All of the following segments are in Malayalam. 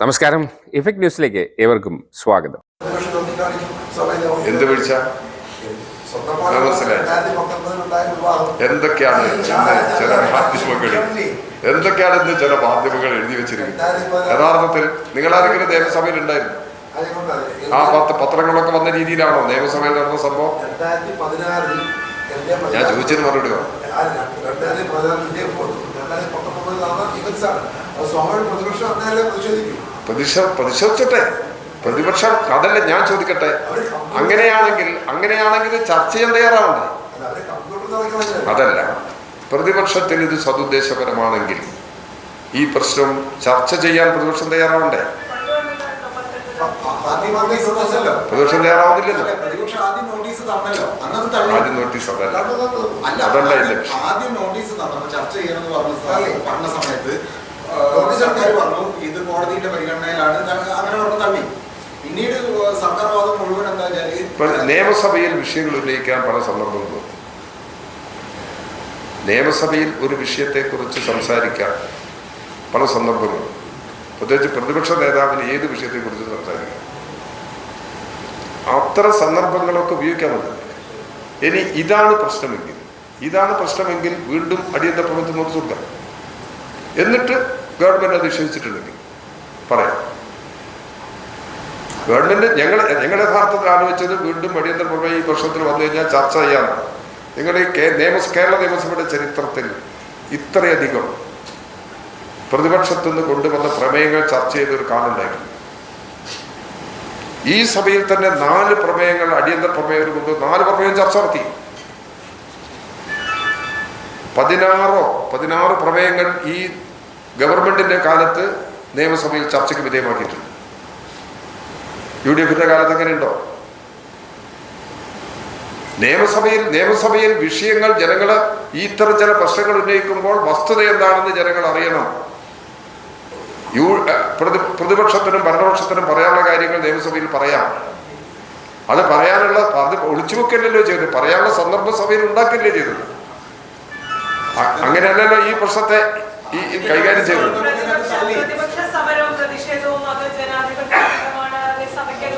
നമസ്കാരം. ഇഫക്ട് ന്യൂസിലേക്ക് ഏവർക്കും സ്വാഗതം. എന്ത് വീഴ്ച. എന്തൊക്കെയാണ് ഇന്ന് ചില മാധ്യമങ്ങൾ? എന്തൊക്കെയാണ് ഇന്ന് ചില മാധ്യമങ്ങൾ എഴുതി വെച്ചിരിക്കുന്നത്? യഥാർത്ഥത്തിൽ നിങ്ങൾ ആരെങ്കിലും നിയമസഭയിൽ ഉണ്ടായിരുന്നു? ആ പത്ത് പത്രങ്ങളൊക്കെ വന്ന രീതിയിലാണോ നിയമസഭയിൽ നടന്ന സംഭവം? ഞാൻ ചോദിച്ചതിന് മറുപടി പറ. അത് സ്വാഭാവിക പ്രതിപക്ഷം അന്നേരം പ്രതിഷേധിക്കും? പ്രതിഷ പ്രതിഷേധിച്ചട്ടെ. പ്രതിപക്ഷം അതല്ല ഞാൻ ചോദിക്കട്ടെ. അങ്ങനെയാണെങ്കിൽ അങ്ങനെയാണെങ്കിൽ ചർച്ച ചെയ്യാൻ തയ്യാറാവണ്ടേ? അതല്ല. പ്രതിപക്ഷത്തിന് ഇത് സതുദ്ദേശപരമാണെങ്കിൽ ഈ പ്രശ്നം ചർച്ച ചെയ്യാൻ പ്രതിപക്ഷം തയ്യാറാവണ്ടേ? പ്രതിപക്ഷം തയ്യാറാവുന്നില്ലല്ലോ പ്രതിപക്ഷം ആദ്യം നോട്ടീസ് തന്നല്ലോ. അന്നത് തള്ളി. ആദ്യം നോട്ടീസ് അതല്ല അല്ല അതല്ല ആദ്യം- ആദ്യം നോട്ടീസ് ചർച്ച ചെയ്യണമെന്ന് പറഞ്ഞ സമയത്ത് നോട്ടീസ് സർക്കാർ പറഞ്ഞു ഇത് കോടതിയുടെ പരിഗണനയിലാണ് ത- അങ്ങനെ പറഞ്ഞു തള്ളി. പിന്നീട് സർക്കാർ വാദം മുഴുവൻ എന്താ വെച്ചാൽ നിയമസഭയിൽ വിഷയങ്ങൾ ഉന്നയിക്കാൻ പല സന്ദർഭങ്ങളും നിയമസഭയിൽ ഒരു വിഷയത്തെക്കുറിച്ച് സംസാരിക്കാം പല സന്ദർഭങ്ങളും പ്രത്യേകിച്ച് പ്രതിപക്ഷ നേതാവിന് ഏത് വിഷയത്തെക്കുറിച്ച് സംസാരിക്കാം? അത്തരം സന്ദർഭങ്ങളൊക്കെ ഉപയോഗിക്കാമല്ലോ ഇനി ഇതാണ് പ്രശ്നമെങ്കിൽ ഇതാണ് പ്രശ്നമെങ്കിൽ വീണ്ടും അടിയന്തര പ്രവർത്തനം നോക്കി കൊടുക്കാം എന്നിട്ട് ഗവൺമെന്റ് അത് നിഷേധിച്ചിട്ടുണ്ടെങ്കിൽ പറയാം. ഗവൺമെന്റ് ഞങ്ങൾ ഞങ്ങളുടെ യഥാർത്ഥത്തിൽ ആലോചിച്ചത് വീണ്ടും അടിയന്തര പ്രമേയം ഈ പ്രശ്നത്തിൽ വന്നു കഴിഞ്ഞാൽ ചർച്ച ചെയ്യാം. നിങ്ങളുടെ നിയമ കേരള നിയമസഭയുടെ ചരിത്രത്തിൽ ഇത്രയധികം പ്രതിപക്ഷത്തു നിന്ന് കൊണ്ടുവന്ന പ്രമേയങ്ങൾ ചർച്ച ചെയ്ത ഒരു കാലം ഉണ്ടായിരുന്നു. ഈ സഭയിൽ തന്നെ നാല് പ്രമേയങ്ങൾ അടിയന്തര പ്രമേയം കൊണ്ട് നാല് പ്രമേയം ചർച്ച നടത്തി. പതിനാറോ പതിനാറ് പ്രമേയങ്ങൾ ഈ ഗവൺമെന്റിന്റെ കാലത്ത് നിയമസഭയിൽ ചർച്ചയ്ക്ക് വിധേയമാക്കിയിട്ടുണ്ട്. യു ഡി എഫിന്റെ കാലത്ത് എങ്ങനെയുണ്ടോ? നിയമസഭയിൽ നിയമസഭയിൽ വിഷയങ്ങൾ ജനങ്ങൾ ഇത്തരം ചില പ്രശ്നങ്ങൾ ഉന്നയിക്കുമ്പോൾ വസ്തുത എന്താണെന്ന് ജനങ്ങൾ അറിയണം. യു പ്രതിപക്ഷത്തിനും ഭരണപക്ഷത്തിനും പറയാനുള്ള കാര്യങ്ങൾ നിയമസഭയിൽ പറയാം. അത് പറയാനുള്ള അത് ഒളിച്ചു വെക്കല്ലല്ലോ ചെയ്തത്. പറയാനുള്ള സന്ദർഭം സഭയിൽ ഉണ്ടാക്കില്ലേ ചെയ്തത്. അങ്ങനെയല്ലല്ലോ ഈ പ്രശ്നത്തെ ഈ കൈകാര്യം ചെയ്തത്.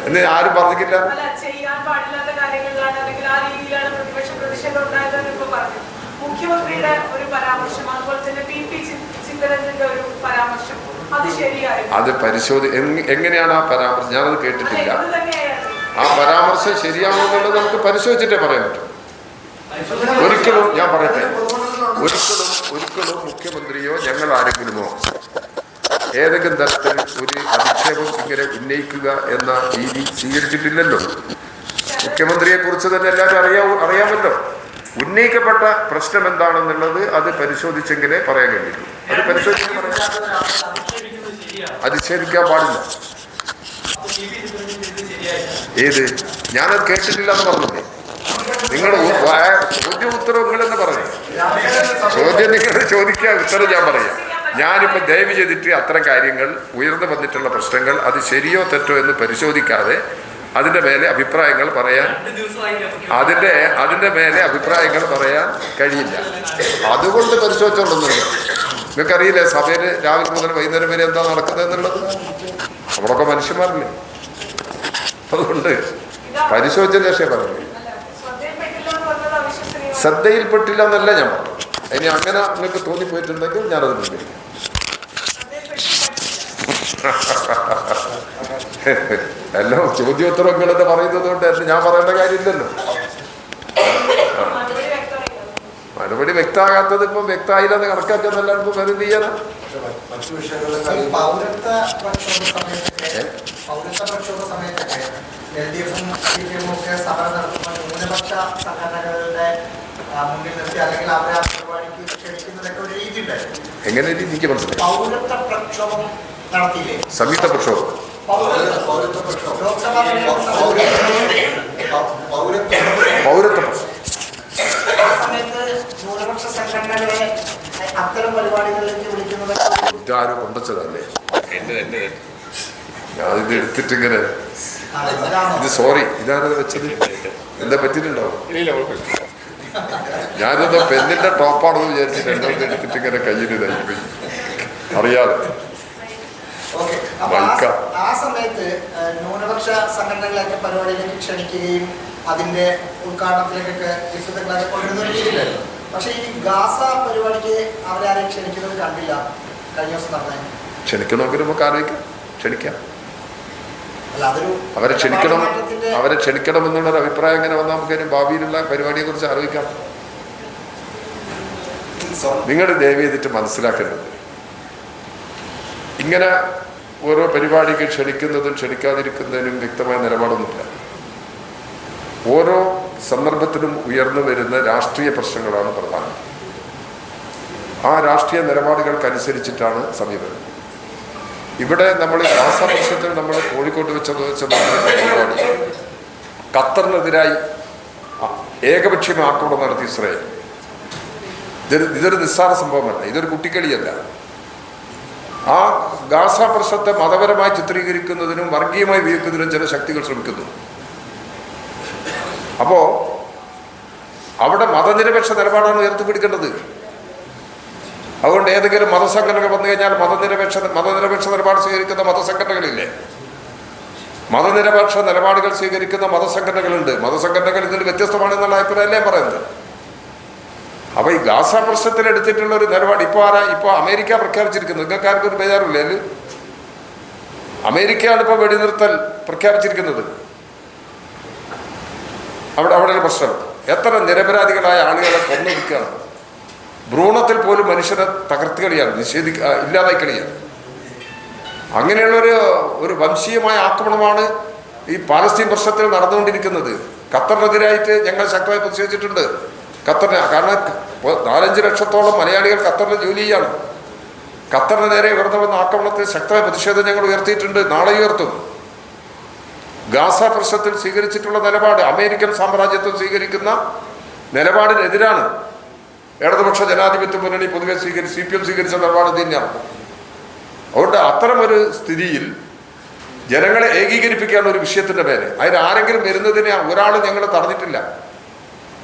എന്ന് ആരും പറഞ്ഞിട്ടില്ല. അല്ല ചെയ്യാൻ പാടില്ലാത്ത കാര്യങ്ങളിലാണ് അല്ലെങ്കിൽ ആ രീതിയിലാണ് പ്രതിപക്ഷ പ്രതിഷേധം ഉണ്ടായതെന്ന് പറഞ്ഞു. മുഖ്യമന്ത്രിയുടെ ഒരു പരാമർശം അതുപോലെ തന്നെ പി പി ചിന്തരഞ്ജന്റെ ഒരു പരാമർശം. അത് പരിശോധി എങ്ങനെയാണ് ആ പരാമർശം? ഞാനത് കേട്ടിട്ടില്ല. ആ പരാമർശം ശരിയാണെന്നുള്ളത് നമുക്ക് പരിശോധിച്ചിട്ടേ പറയാൻ പറ്റും. ഒരിക്കലും ഞാൻ പറയട്ടെ. ഒരിക്കലും ഒരിക്കലും മുഖ്യമന്ത്രിയോ ഞങ്ങൾ ആരെങ്കിലുമോ ഏതെങ്കിലും തരത്തിൽ ഒരു അധിക്ഷേപം ഇങ്ങനെ ഉന്നയിക്കുക എന്ന രീതി സ്വീകരിച്ചിട്ടില്ലല്ലോ. മുഖ്യമന്ത്രിയെ കുറിച്ച് തന്നെ എല്ലാവരും അറിയാവൂ അറിയാമല്ലോ. ഉന്നയിക്കപ്പെട്ട പ്രശ്നം എന്താണെന്നുള്ളത് അത് പരിശോധിച്ചെങ്കിലേ പറയാൻ കഴിയുള്ളൂ അത് പരിശോധിച്ച് പറയാം. അധിക്ഷേപിക്കാൻ പാടില്ല. ഏത്? ഞാനത് കേട്ടിട്ടില്ല എന്ന് പറഞ്ഞില്ലേ? നിങ്ങൾ ചോദ്യ ഉത്തരവുകൾ എന്ന് പറഞ്ഞു. ചോദ്യം നിങ്ങൾ ചോദിക്കാൻ ഉത്തരം ഞാൻ പറയാം. ഞാനിപ്പോൾ ദയവ് ചെയ്തിട്ട് അത്തരം കാര്യങ്ങൾ ഉയർന്നു വന്നിട്ടുള്ള പ്രശ്നങ്ങൾ അത് ശരിയോ തെറ്റോ എന്ന് പരിശോധിക്കാതെ അതിന്റെ മേലെ അഭിപ്രായങ്ങൾ പറയാൻ അതിന്റെ അതിന്റെ മേലെ അഭിപ്രായങ്ങൾ പറയാൻ കഴിയില്ല. അതുകൊണ്ട് പരിശോധിച്ചോളുന്നില്ല നിങ്ങൾക്കറിയില്ലേ സഭയിൽ രാവിലെ മുതൽ വൈകുന്നേരം വരെ എന്താ നടക്കുന്നത് എന്നുള്ളത്? നമ്മളൊക്കെ മനുഷ്യന്മാരില്ലേ? അതുകൊണ്ട് പരിശോധിച്ച ശേഷം പറഞ്ഞു ശ്രദ്ധയിൽപ്പെട്ടില്ല എന്നല്ല ഞാൻ പറഞ്ഞു ഇനി അങ്ങനെ നിങ്ങൾക്ക് തോന്നിപ്പോയിട്ടുണ്ടെങ്കിൽ ഞാനത് മുൻപിരിക്കും എല്ലാം ചോദ്യോത്തരങ്ങളെന്ന് പറയുന്നത് കൊണ്ട് ഞാൻ പറയേണ്ട കാര്യമില്ലല്ലോ മറുപടി വ്യക്തമായിരുന്നു മറുപടി വ്യക്തമാകാത്തത് ഇപ്പം വ്യക്തമായില്ലെന്ന് കണക്കാക്കുന്നല്ല ഇപ്പം രീതി ഉണ്ടായിരുന്നു എങ്ങനെ എനിക്ക് മനസ്സിലായി? സംയുക്ത പ്രക്ഷോഭം. പൗരത്വ പൗരത്വ പ്രക്ഷോഭം ലോക്സഭാ തെരഞ്ഞെടുപ്പ് പൗരത്വ പൗരത്വ പ്രശ്നം ആ സമയത്ത് ന്യൂനപക്ഷ സംഘടനകളെ അത്തരം പരിപാടികളിലേക്ക് വിളിക്കുന്നത് ഒരു ഇതാരും കൊണ്ടുവച്ചതല്ലേ? ഞാൻ ഇത് എടുത്തിട്ടിങ്ങനെ? ഇത് സോറി ഇതാരത് വെച്ചത്? എന്താ പറ്റിയിട്ടുണ്ടാവും ഞാനിതോ പെണ്ണിന്റെ ടോപ്പാണെന്ന് വിചാരിച്ചിട്ട് എന്നെ ഒന്ന് എടുത്തിട്ട് ഇങ്ങനെ കയ്യിൽ ഇതായി അറിയാതെ. ആ സമയത്ത് ന്യൂനപക്ഷ സംഘടനകളൊക്കെ പരിപാടിയിലേക്ക് ക്ഷണിക്കുകയും അതിന്റെ ഉദ്ഘാടനത്തിലേക്കൊക്കെ വിശുദ്ധങ്ങളെ കൊണ്ടുവരുന്ന ഒരു രീതിയിലായിരുന്നു പക്ഷേ ഈ ഗാസ പരിപാടിക്ക് അവരെ ആരെയും ക്ഷണിക്കുന്നത് കണ്ടില്ല. കഴിഞ്ഞ ദിവസം നടന്നേ ക്ഷണിക്കണമെങ്കിൽ നമുക്ക് ആലോചിക്കാം. ക്ഷണിക്കാം. അവരെ ക്ഷണിക്കണം അവരെ ക്ഷണിക്കണം എന്നുള്ളൊരു അഭിപ്രായം എങ്ങനെ വന്നാൽ നമുക്ക് ഭാവിയിലുള്ള പരിപാടിയെ കുറിച്ച് ആലോചിക്കാം നിങ്ങൾ ദയവ് ചെയ്തിട്ട് മനസ്സിലാക്കരുത്. ഇങ്ങനെ ഓരോ പരിപാടിക്ക് ക്ഷണിക്കുന്നതും ക്ഷണിക്കാതിരിക്കുന്നതിനും വ്യക്തമായ നിലപാടൊന്നുമില്ല. ഓരോ സന്ദർഭത്തിലും ഉയർന്നു വരുന്ന രാഷ്ട്രീയ പ്രശ്നങ്ങളാണ് പ്രധാനം. ആ രാഷ്ട്രീയ നിലപാടുകൾക്കനുസരിച്ചിട്ടാണ് സമീപനം. ഇവിടെ നമ്മൾ ഗാസ നമ്മൾ കോഴിക്കോട്ട് വെച്ചത് വെച്ച പരിപാടി ഖത്തറിനെതിരായി ഏകപക്ഷീയ ആക്രമണം നടത്തി ഇസ്രയേൽ. ഇതൊരു ഇതൊരു നിസ്സാര സംഭവമല്ല ഇതൊരു കുട്ടിക്കളിയല്ല. ആ ഗാസ പ്രശ്നത്തെ മതപരമായി ചിത്രീകരിക്കുന്നതിനും വർഗീയമായി ഉപയോഗിക്കുന്നതിനും ചില ശക്തികൾ ശ്രമിക്കുന്നു. അപ്പോ അവിടെ മതനിരപേക്ഷ നിലപാടാണ് ഉയർത്തിപ്പിടിക്കേണ്ടത്. അതുകൊണ്ട് ഏതെങ്കിലും മതസംഘടന വന്നു കഴിഞ്ഞാൽ മതനിരപേക്ഷ മതനിരപേക്ഷ നിലപാട് സ്വീകരിക്കുന്ന മതസംഘടനകളില്ലേ? മതനിരപേക്ഷ നിലപാടുകൾ സ്വീകരിക്കുന്ന മതസംഘടനകളുണ്ട്. മതസംഘടനകൾ ഇതിൽ വ്യത്യസ്തമാണെന്നുള്ള അഭിപ്രായമല്ലേ പറയുന്നത്? അപ്പൊ ഈ ഗാസ പ്രശ്നത്തിൽ എടുത്തിട്ടുള്ള ഒരു നിലപാട് ഇപ്പോൾ ആരാ ഇപ്പൊ അമേരിക്ക പ്രഖ്യാപിച്ചിരിക്കുന്നു നിങ്ങൾക്ക് ആർക്കും ഒരു ബേജാറില്ലേ അമേരിക്കയാണ് ഇപ്പോൾ വെടിനിർത്തൽ പ്രഖ്യാപിച്ചിരിക്കുന്നത്. അവിടെ ഒരു പ്രശ്നം. എത്ര നിരപരാധികളായ ആളുകളെ കൊന്നൊടുക്കുകയാണ് ഭ്രൂണത്തിൽ പോലും മനുഷ്യരെ തകർത്ത് കളിയാണ് നിഷേധിക്ക ഇല്ലാതായി കളിയാണ്. അങ്ങനെയുള്ളൊരു ഒരു വംശീയമായ ആക്രമണമാണ് ഈ പാലസ്തീൻ പ്രശ്നത്തിൽ നടന്നുകൊണ്ടിരിക്കുന്നത്. ഖത്തറിനെതിരായിട്ട് ഞങ്ങൾ ശക്തമായി പ്രതിഷേധിച്ചിട്ടുണ്ട്. ഖത്തറിന് കാരണം നാലഞ്ച് ലക്ഷത്തോളം മലയാളികൾ ഖത്തറിൽ ജോലി ചെയ്യാണ്. ഖത്തറിന് നേരെ ഉയർന്നു വന്ന ആക്രമണത്തിൽ ശക്തമായ പ്രതിഷേധം ഞങ്ങൾ ഉയർത്തിയിട്ടുണ്ട്. നാളെ ഉയർത്തും. ഗാസ പ്രശ്നത്തിൽ സ്വീകരിച്ചിട്ടുള്ള നിലപാട് അമേരിക്കൻ സാമ്രാജ്യത്വം സ്വീകരിക്കുന്ന നിലപാടിനെതിരാണ് ഇടതുപക്ഷ ജനാധിപത്യ മുന്നണി പൊതുവെ സ്വീകരിച്ച് സി പി എം സ്വീകരിച്ച നിലപാട് തന്നെയാണ്. അതുകൊണ്ട് അത്തരമൊരു സ്ഥിതിയിൽ ജനങ്ങളെ ഏകീകരിപ്പിക്കുകയാണ് ഒരു വിഷയത്തിന്റെ പേര്. അതിന് ആരെങ്കിലും വരുന്നതിനെ ഒരാൾ ഞങ്ങൾ തടഞ്ഞിട്ടില്ല.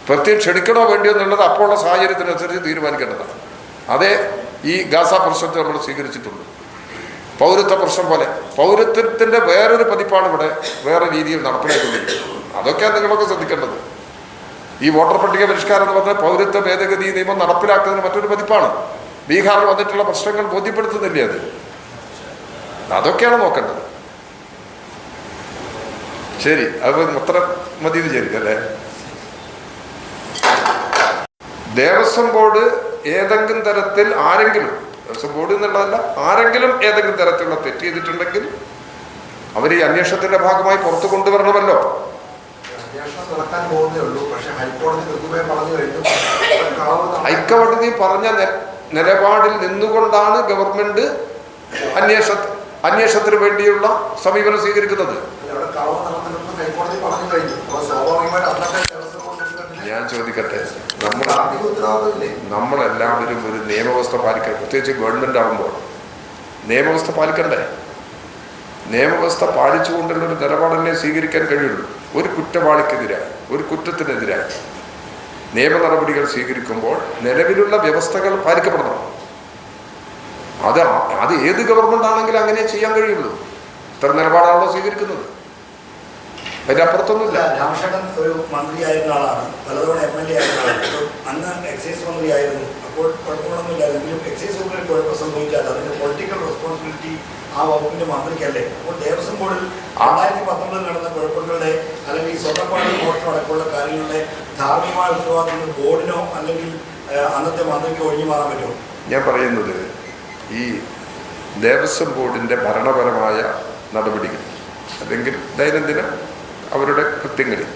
പ്രത്യേകം ക്ഷണിക്കണോ വേണ്ടിയോ എന്നുള്ളത് അപ്പോഴുള്ള സാഹചര്യത്തിനനുസരിച്ച് തീരുമാനിക്കേണ്ടതാണ്. അതേ ഈ ഗാസ പ്രശ്നത്തെ നമ്മൾ സ്വീകരിച്ചിട്ടുള്ളൂ പൗരത്വ പ്രശ്നം പോലെ. പൗരത്വത്തിന്റെ വേറൊരു പതിപ്പാണ് ഇവിടെ വേറെ രീതിയിൽ നടപ്പിലാക്കുന്നത് അതൊക്കെയാണ് നിങ്ങളൊക്കെ ശ്രദ്ധിക്കേണ്ടത്. ഈ വോട്ടർ പട്ടിക പരിഷ്കാരം എന്ന് പറഞ്ഞാൽ പൗരത്വ ഭേദഗതി നിയമം നടപ്പിലാക്കുന്നതിന് മറ്റൊരു പതിപ്പാണ്. ബീഹാറിൽ വന്നിട്ടുള്ള പ്രശ്നങ്ങൾ ബോധ്യപ്പെടുത്തുന്നില്ലേ അത്? അതൊക്കെയാണ് നോക്കേണ്ടത്. ശരി അത് അത്ര മതി വിചാരിക്കല്ലേ ദേവസ്വം ബോർഡ് ഏതെങ്കിലും തരത്തിൽ ആരെങ്കിലും ദേവസ്വം ബോർഡ് എന്നുള്ളതല്ല ആരെങ്കിലും ഏതെങ്കിലും തരത്തിലുള്ള തെറ്റ് ചെയ്തിട്ടുണ്ടെങ്കിൽ അവർ ഈ അന്വേഷണത്തിന്റെ ഭാഗമായി പുറത്തു കൊണ്ടുവരണമല്ലോ. ഹൈക്കോടതി പറഞ്ഞു നിലപാടിൽ നിന്നുകൊണ്ടാണ് ഗവൺമെന്റ് അന്വേഷണ അന്വേഷണത്തിന് വേണ്ടിയുള്ള സമീപനം സ്വീകരിക്കുന്നത്. ഞാൻ ചോദിക്കട്ടെ. നമ്മളെല്ലാവരും ഒരു നിയമവ്യവസ്ഥ പാലിക്കണം പ്രത്യേകിച്ച് ഗവൺമെന്റ് ആകുമ്പോൾ നിയമവ്യവസ്ഥ പാലിക്കണ്ടേ? നിയമവ്യവസ്ഥ പാലിച്ചുകൊണ്ടുള്ള ഒരു നിലപാടല്ലേ സ്വീകരിക്കാൻ കഴിയുള്ളൂ. ഒരു കുറ്റവാളിക്കെതിരായി ഒരു കുറ്റത്തിനെതിരായി നിയമ നടപടികൾ സ്വീകരിക്കുമ്പോൾ നിലവിലുള്ള വ്യവസ്ഥകൾ പാലിക്കപ്പെടണം. അത് അത് ഏത് ഗവൺമെന്റ് ആണെങ്കിലും അങ്ങനെ ചെയ്യാൻ കഴിയുള്ളൂ. ഇത്ര നിലപാടാണല്ലോ സ്വീകരിക്കുന്നത്. അതിന്റെ അപ്പുറത്തൊന്നുമില്ല. രാമചന്ദ്രൻ ഒരു മന്ത്രിയായിരുന്ന ആളാണ്. പലതവണ എം എൽ എ ആയിരുന്ന ആളാണ്. അന്ന് എക്സൈസ് മന്ത്രിയായിരുന്നു. അപ്പോൾ കുഴപ്പങ്ങളൊന്നുമില്ലാതെങ്കിലും എക്സൈസ് വകുപ്പിൽ കുഴപ്പം സംഭവിച്ചാൽ അതിന്റെ പൊളിറ്റിക്കൽ റെസ്പോൺസിബിലിറ്റി ആ വകുപ്പിന്റെ മന്ത്രിക്കല്ലേ? അപ്പോൾ ദേവസ്വം ബോർഡിൽ രണ്ടായിരത്തി പത്തൊമ്പതിൽ നടന്ന കുഴപ്പങ്ങളുടെ അല്ലെങ്കിൽ ഈ സ്വർണപ്പാട് മോഷണം അടക്കമുള്ള കാര്യങ്ങളുടെ ധാർമ്മികമായ ഉത്തരവാദിത്തങ്ങൾ ബോർഡിനോ അല്ലെങ്കിൽ അന്നത്തെ മന്ത്രിക്ക് ഒഴിഞ്ഞു മാറാൻ പറ്റുമോ? ഞാൻ പറയുന്നത് ഈ ദേവസ്വം ബോർഡിന്റെ ഭരണപരമായ നടപടികൾ അല്ലെങ്കിൽ ദൈനംദിന അവരുടെ കൃത്യങ്ങളിൽ.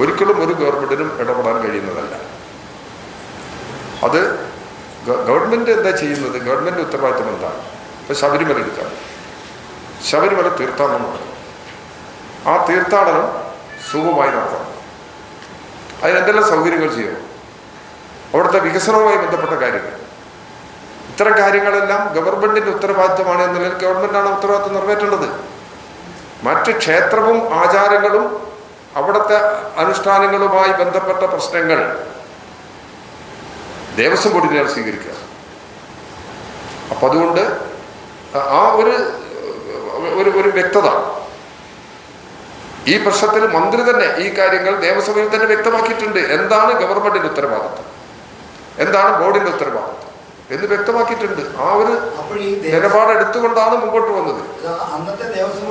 ഒരിക്കലും ഒരു ഗവൺമെന്റിനും ഇടപെടാൻ കഴിയുന്നതല്ല. അത് ഗവൺമെന്റ് എന്താ ചെയ്യുന്നത്? ഗവൺമെന്റ് ഉത്തരവാദിത്തം എന്താണ്? ഇപ്പൊ ശബരിമല എടുക്കാം. ശബരിമല തീർത്ഥാടനമാണ് ആ തീർത്ഥാടനം സുഖമായി നടത്തണം അതിനെന്തെല്ലാം സൗകര്യങ്ങൾ ചെയ്യണം? അവിടുത്തെ വികസനവുമായി ബന്ധപ്പെട്ട കാര്യങ്ങൾ. ഇത്തരം കാര്യങ്ങളെല്ലാം ഗവൺമെന്റിന്റെ ഉത്തരവാദിത്തമാണ് എന്ന ഗവൺമെന്റാണ് ഉത്തരവാദിത്തം നിറവേറ്റേണ്ടത്. മറ്റ് ക്ഷേത്രവും ആചാരങ്ങളും അവിടുത്തെ അനുഷ്ഠാനങ്ങളുമായി ബന്ധപ്പെട്ട പ്രശ്നങ്ങൾ ദേവസ്വം ബോർഡിനെയാണ് സ്വീകരിക്കുക. അപ്പം അതുകൊണ്ട് ആ- ഒരു ഒരു ഒരു വ്യക്തത. ഈ പ്രശ്നത്തിൽ മന്ത്രി തന്നെ ഈ കാര്യങ്ങൾ നിയമസഭയിൽ തന്നെ വ്യക്തമാക്കിയിട്ടുണ്ട്. എന്താണ് ഗവൺമെന്റിന്റെ ഉത്തരവാദിത്വം? എന്താണ് ബോർഡിന്റെ ഉത്തരവാദിത്വം? എന്ന് വ്യക്തമാക്കിയിട്ടുണ്ട്. ആ ഒരു നിലപാട് എടുത്തുകൊണ്ടാണ് മുമ്പോട്ട് വന്നത്. അന്നത്തെ ദേവസ്വം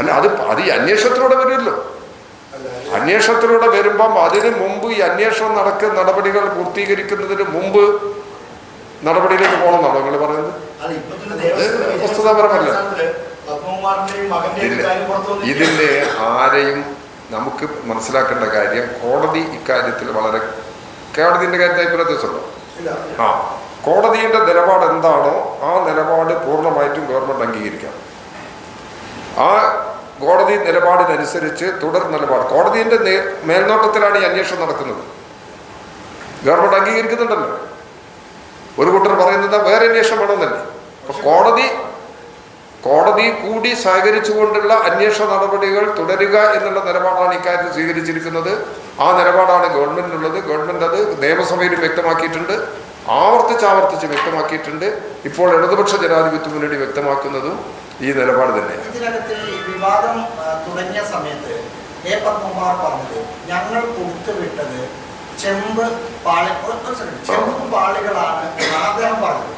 അല്ല അത് അത് ഈ അന്വേഷണത്തിലൂടെ വരുമല്ലോ. അന്വേഷണത്തിലൂടെ വരുമ്പം അതിന് മുമ്പ് ഈ അന്വേഷണം നടക്ക നടപടികൾ പൂർത്തീകരിക്കുന്നതിന് മുമ്പ് നടപടിയിലേക്ക് പോകണമെന്നാണോ നിങ്ങൾ പറയുന്നത്? വസ്തുതാപരമല്ല. ഇതിന്റെ ആരെയും നമുക്ക് മനസ്സിലാക്കേണ്ട കാര്യം കോടതി ഇക്കാര്യത്തിൽ വളരെ കോടതിന്റെ കാര്യത്തിൽ അഭിപ്രായ വ്യത്യാസമുണ്ടോ ഇല്ല ആ കോടതിയുടെ നിലപാട് എന്താണോ? ആ നിലപാട് പൂർണമായിട്ടും ഗവൺമെന്റ് അംഗീകരിക്കാം. ആ കോടതി നിലപാടിനനുസരിച്ച് തുടർ നിലപാട്. കോടതിയുടെ മേൽനോട്ടത്തിലാണ് ഈ അന്വേഷണം നടക്കുന്നത്. ഗവൺമെന്റ് അംഗീകരിക്കുന്നുണ്ടല്ലോ. ഒരു കൂട്ടർ പറയുന്നത് വേറെ അന്വേഷണം വേണമെന്നല്ലേ അപ്പൊ കോടതി കോടതി കൂടി സഹകരിച്ചുകൊണ്ടുള്ള അന്വേഷണ നടപടികൾ തുടരുക എന്നുള്ള നിലപാടാണ് ഇക്കാര്യത്തിൽ സ്വീകരിച്ചിരിക്കുന്നത്. ആ നിലപാടാണ് ഗവൺമെന്റിനുള്ളത്. ഗവൺമെന്റ് അത് നിയമസഭയിലും വ്യക്തമാക്കിയിട്ടുണ്ട്. ആവർത്തിച്ച് ആവർത്തിച്ച് വ്യക്തമാക്കിയിട്ടുണ്ട്. ഇപ്പോൾ ഇടതുപക്ഷ ജനാധിപത്യ മുന്നണി വ്യക്തമാക്കുന്നതും ഈ നിലപാട് തന്നെ ഇതിനകത്ത് വിവാദം തുടങ്ങിയ സമയത്ത് എ പത്മകുമാർ പറഞ്ഞത് ഞങ്ങൾ കൊടുത്തുവിട്ടത് ചെമ്പ് പാളി. ചെമ്പ് പാളികളാണ് ആഗ്രഹം പറഞ്ഞത്.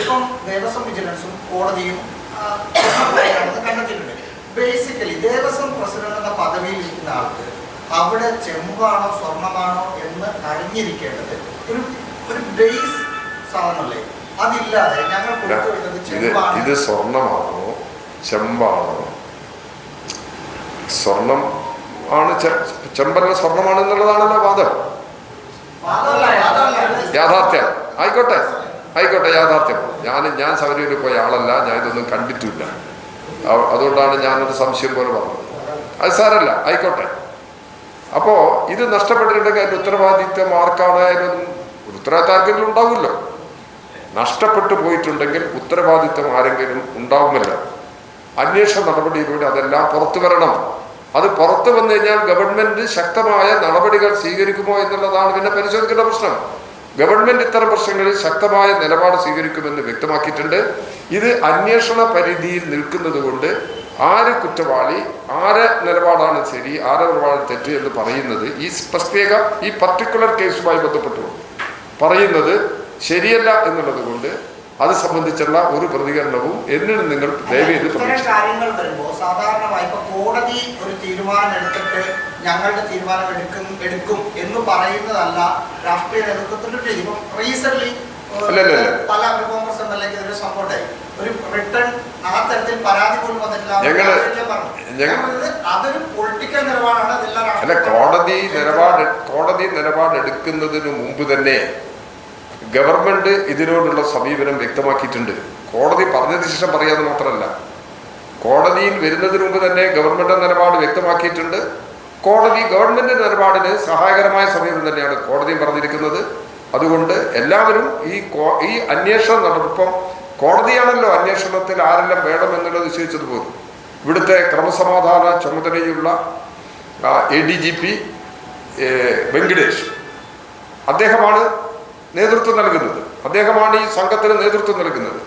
ഇപ്പം ദേവസ്വം വിജിലൻസും കോടതിയും കണ്ടെത്തിയിട്ടുണ്ട്. ബേസിക്കലി ദേവസ്വം പ്രസിഡന്റ് എന്ന പദവിയിൽ ഇരിക്കുന്ന ആൾക്ക് അവിടെ ചെമ്പാണോ സ്വർണമാണോ എന്ന് അറിഞ്ഞിരിക്കേണ്ടത്. ഒരു ഒരു ബേസ് സാധനമല്ലേ? അതില്ലാതെ ഞങ്ങൾ ഇത് ചെമ്പാണ്. ഇത് സ്വർണമാണോ ചെമ്പാണോ? സ്വർണം ആണ് ചെമ്പല്ല സ്വർണമാണ് എന്നുള്ളതാണല്ലോ വാദം. യാഥാർത്ഥ്യം. ആയിക്കോട്ടെ ആയിക്കോട്ടെ യാഥാർത്ഥ്യം. ഞാൻ ഞാൻ ശബരിമലയിൽ പോയ ആളല്ല ഞാൻ ഇതൊന്നും കണ്ടിട്ടില്ല. അതുകൊണ്ടാണ് ഞാനൊരു സംശയം പോലെ പറഞ്ഞത് അത് സാരല്ല ആയിക്കോട്ടെ. അപ്പോ ഇത് നഷ്ടപ്പെട്ടിട്ടുണ്ടെങ്കിൽ അതിന്റെ ഉത്തരവാദിത്വം ആർക്കാണായാലും ഒരു ഉണ്ടാവില്ല. നഷ്ടപ്പെട്ടു പോയിട്ടുണ്ടെങ്കിൽ ഉത്തരവാദിത്വം ആരെങ്കിലും ഉണ്ടാവുമല്ല. അന്വേഷണ നടപടിയിലൂടെ അതെല്ലാം പുറത്തു വരണം. അത് പുറത്തു വന്നു കഴിഞ്ഞാൽ ഗവൺമെന്റ് ശക്തമായ നടപടികൾ സ്വീകരിക്കുമോ എന്നുള്ളതാണ് പിന്നെ പരിശോധിക്കേണ്ട പ്രശ്നം. ഗവൺമെന്റ് ഇത്തരം പ്രശ്നങ്ങളിൽ ശക്തമായ നിലപാട് സ്വീകരിക്കുമെന്ന് വ്യക്തമാക്കിയിട്ടുണ്ട്. ഇത് അന്വേഷണ പരിധിയിൽ നിൽക്കുന്നത് കൊണ്ട് ആര് കുറ്റവാളി ആര് നിലപാടാണ് ശരി ആര് നിലപാട് തെറ്റ് എന്ന് പറയുന്നത് ഈ പ്രത്യേക ഈ പർട്ടിക്കുലർ കേസുമായി ബന്ധപ്പെട്ടു പറയുന്നത് ശരിയല്ല എന്നുള്ളത് കൊണ്ട് അത് സംബന്ധിച്ചുള്ള ഒരു പ്രതികരണവും എന്നിൽ നിങ്ങൾ ദയവേത് കാര്യങ്ങൾ വരുമ്പോൾ സാധാരണമായി ഇപ്പൊ കോടതി ഒരു തീരുമാനം എടുത്തിട്ട് ഞങ്ങളുടെ തീരുമാനം എടുക്കും എടുക്കും എന്ന് പറയുന്നതല്ല രാഷ്ട്രീയ നേതൃത്വത്തിന്റെ രീതി. ഇപ്പം റീസെന്റ് പല കോൺഗ്രസ് ഇതൊരു ഒരു റിട്ടേൺ ആ തരത്തിൽ പരാതി പോലും വന്നിട്ടില്ല. അതൊരു പൊളിറ്റിക്കൽ നിലപാടാണ് അല്ല കോടതി നിലപാട് കോടതി നിലപാടെടുക്കുന്നതിന് മുമ്പ് തന്നെ ഗവൺമെന്റ് ഇതിനോടുള്ള സമീപനം വ്യക്തമാക്കിയിട്ടുണ്ട്. കോടതി പറഞ്ഞതിന് ശേഷം പറയാന്ന് മാത്രമല്ല കോടതിയിൽ വരുന്നതിന് മുമ്പ് തന്നെ ഗവൺമെന്റ് നിലപാട് വ്യക്തമാക്കിയിട്ടുണ്ട്. കോടതി ഗവൺമെന്റ് നിലപാടിന് സഹായകരമായ സമീപനം തന്നെയാണ് കോടതിയും പറഞ്ഞിരിക്കുന്നത്. അതുകൊണ്ട് എല്ലാവരും ഈ ഈ അന്വേഷണം നടത്തിപ്പം കോടതിയാണല്ലോ അന്വേഷണത്തിൽ ആരെല്ലാം വേണമെന്നുള്ളത് നിശ്ചയിച്ചത് പോലും. ഇവിടുത്തെ ക്രമസമാധാന ചുമതലയുള്ള A D G P Venkatesh. അദ്ദേഹമാണ് നേതൃത്വം നൽകുന്നത്. അദ്ദേഹമാണ് ഈ സംഘത്തിന് നേതൃത്വം നൽകുന്നത്.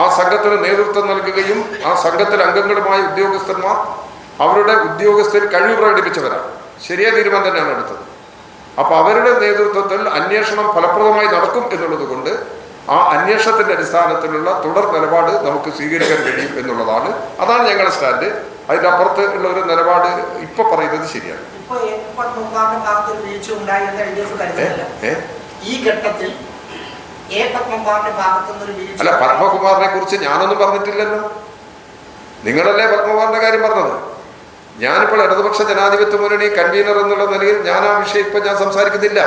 ആ സംഘത്തിന് നേതൃത്വം നൽകുകയും ആ സംഘത്തിൽ അംഗങ്ങളുമായ ഉദ്യോഗസ്ഥന്മാർ അവരുടെ ഉദ്യോഗസ്ഥരിൽ കഴിവ് പ്രകടിപ്പിച്ചവരാണ്. ശരിയായ തീരുമാനം തന്നെയാണ് എടുത്തത്. അപ്പൊ അവരുടെ നേതൃത്വത്തിൽ അന്വേഷണം ഫലപ്രദമായി നടക്കും എന്നുള്ളത് കൊണ്ട് ആ അന്വേഷണത്തിന്റെ അടിസ്ഥാനത്തിലുള്ള തുടർ നിലപാട് നമുക്ക് സ്വീകരിക്കാൻ കഴിയും എന്നുള്ളതാണ്. അതാണ് ഞങ്ങളുടെ സ്റ്റാൻഡ്. അതിന്റെ അപ്പുറത്ത് ഉള്ള ഒരു നിലപാട് ഇപ്പൊ പറയുന്നത് ശരിയാണ്. അല്ല പത്മകുമാറിനെ കുറിച്ച് ഞാനൊന്നും പറഞ്ഞിട്ടില്ലല്ലോ. നിങ്ങളല്ലേ പത്മകുമാറിന്റെ കാര്യം പറഞ്ഞത്? ഞാനിപ്പോൾ ഇടതുപക്ഷ ജനാധിപത്യ മുന്നണി കൺവീനർ എന്നുള്ള നിലയിൽ ഞാൻ ആ വിഷയം ഇപ്പൊ ഞാൻ സംസാരിക്കുന്നില്ല.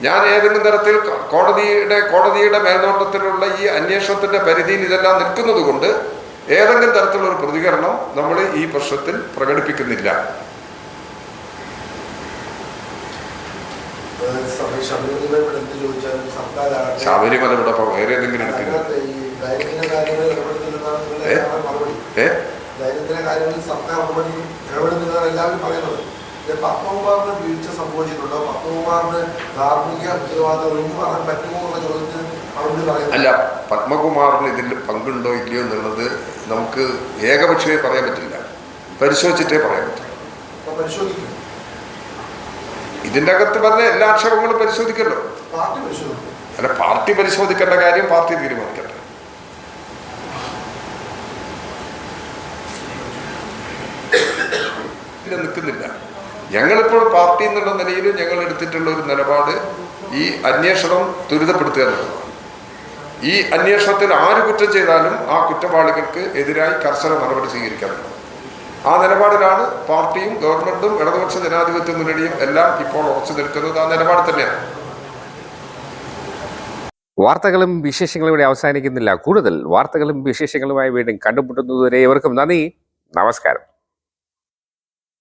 ഞാൻ ഏതെങ്കിലും തരത്തിൽ കോടതിയുടെ കോടതിയുടെ മേൽനോട്ടത്തിലുള്ള ഈ അന്വേഷണത്തിന്റെ പരിധിയിൽ ഇതെല്ലാം നിൽക്കുന്നത് കൊണ്ട് ഏതെങ്കിലും തരത്തിലുള്ള ഒരു പ്രതികരണം നമ്മൾ ഈ പ്രശ്നത്തിൽ പ്രകടിപ്പിക്കുന്നില്ല. ശബരിമല ഇവിടെ ഏതെങ്കിലും ഇടപെടുന്നില്ലെന്നാണ് ഏ? ദൈനംദിന കാര്യങ്ങളിൽ സർക്കാർ മറുപടി ഇടപെടുന്നതാണ് എല്ലാവരും പറയുന്നത്. പത്മകുമാറിന് വീഴ്ച സംഭവിച്ചിട്ടുണ്ടോ? പത്മകുമാറിന് ധാർമ്മിക ഉത്തരവാദിത്തം ഒഴിഞ്ഞു പറയാൻ പറ്റുമോ എന്ന ചോദ്യത്തിന് മറുപടി പറയുന്നത്. അല്ല പത്മകുമാറിന് ഇതിൽ പങ്കുണ്ടോ ഇല്ലയോ എന്നുള്ളത് നമുക്ക് ഏകപക്ഷീയ പറയാൻ പറ്റില്ല. പരിശോധിച്ചിട്ടേ പറയാൻ പറ്റില്ല പരിശോധിക്കും. ഇതിന്റെ അകത്ത് പറഞ്ഞ എല്ലാ ആക്ഷേപങ്ങളും പരിശോധിക്കല്ലോ പാർട്ടി പരിശോധിക്കും. അല്ല പാർട്ടി പരിശോധിക്കേണ്ട കാര്യം പാർട്ടി തീരുമാനിക്കട്ടെ ഇതിൽ നിൽക്കുന്നില്ല. ഞങ്ങളിപ്പോൾ പാർട്ടി എന്നുള്ള നിലയിൽ ഞങ്ങൾ എടുത്തിട്ടുള്ള ഒരു നിലപാട് ഈ അന്വേഷണം ത്വരിതപ്പെടുത്തുക എന്നുള്ളതാണ്. ഈ അന്വേഷണത്തിൽ ആര് കുറ്റം ചെയ്താലും ആ കുറ്റവാളികൾക്ക് എതിരായി കർശന നടപടി സ്വീകരിക്കാറുണ്ട് ആ നിലപാടിലാണ് പാർട്ടിയും ഗവൺമെന്റും ഇടതുപക്ഷ ജനാധിപത്യ മുന്നണിയും എല്ലാം ഇപ്പോൾ ഉറച്ചു നിൽക്കുന്നത്. ആ നിലപാട് തന്നെയാണ്. വാർത്തകളും വിശേഷങ്ങളും ഇവിടെ അവസാനിക്കുന്നില്ല. കൂടുതൽ വാർത്തകളും വിശേഷങ്ങളുമായി വീണ്ടും കണ്ടുമുട്ടുന്നതുവരെ ഇവർക്കും നന്ദി. നമസ്കാരം.